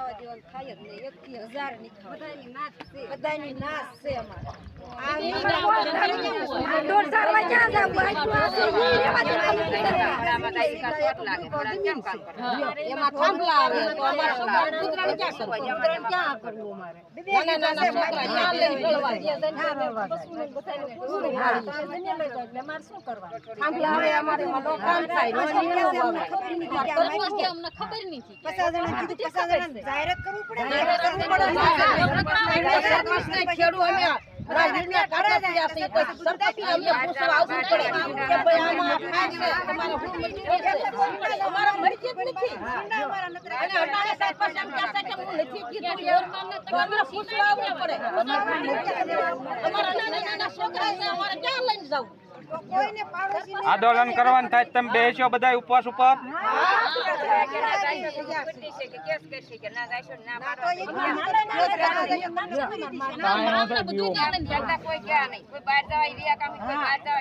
ખાવા દેવાનું ખાય જ નહીં. એકથી હજાર નહીં ખાવા. બધાની નાશ છે. બધાની નાશ છે અમારે આ દોઢ સાલમાં ક્યાં જાવ એમાં થાંભલા આવે તો અમારે સવારે ગુજરાન ક્યાં કરવું? પાડી. તો અમે લઈ જાય એટલે અમારે શું કરવાનું? થાંભલા આવે અમારે એમાં નો કામ થાય, ખબર નથી છીએ, કોઈ સરપંચને અમને પૂછવા આવવું પડે. કે ભાઈ અમારે નાના નાના છોકરા અમારે ક્યાં લઈને જવું? આંદોલન કરવાનું થાય તો તમે બેસો બધા ઉપવાસ ઉપર.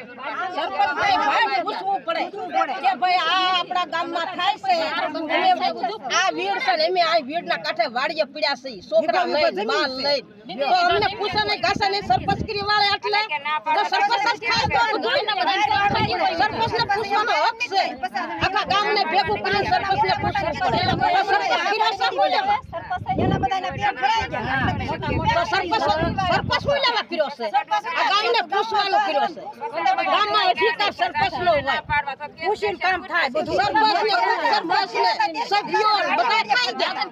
સરપંચને ભાઈ પૂછવું પડે. કે ભાઈ આ આપણા ગામમાં થાય છે. અમે આ વીડ છે અમે આ વીડના કાંઠે વાડીએ પડ્યા છે છોકરા લઈ માલ લઈ તો અમને પૂછે નહીં ઘાસે નહીં સરપંચ કરી વાળે એટલે? તો સરપંચ જ ખાય તો સરપંચને પૂછવાનો હક છે. આખા ગામને ભેગું કરીને સરપંચને પૂછવું પડે સરપંચ છે શું લેવા? તો સરપંચ સરપંચ શું લેવા કર્યો છે? આ ગામને પૂછવાનો કર્યો છે. ગામમાં અધિકાર સરપંચનો હોય. પૂછીને કામ થાય બધું સભ્યો બધા ખાઈ ગયા.